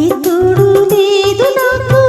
ఇతుడు లేదు నాకు.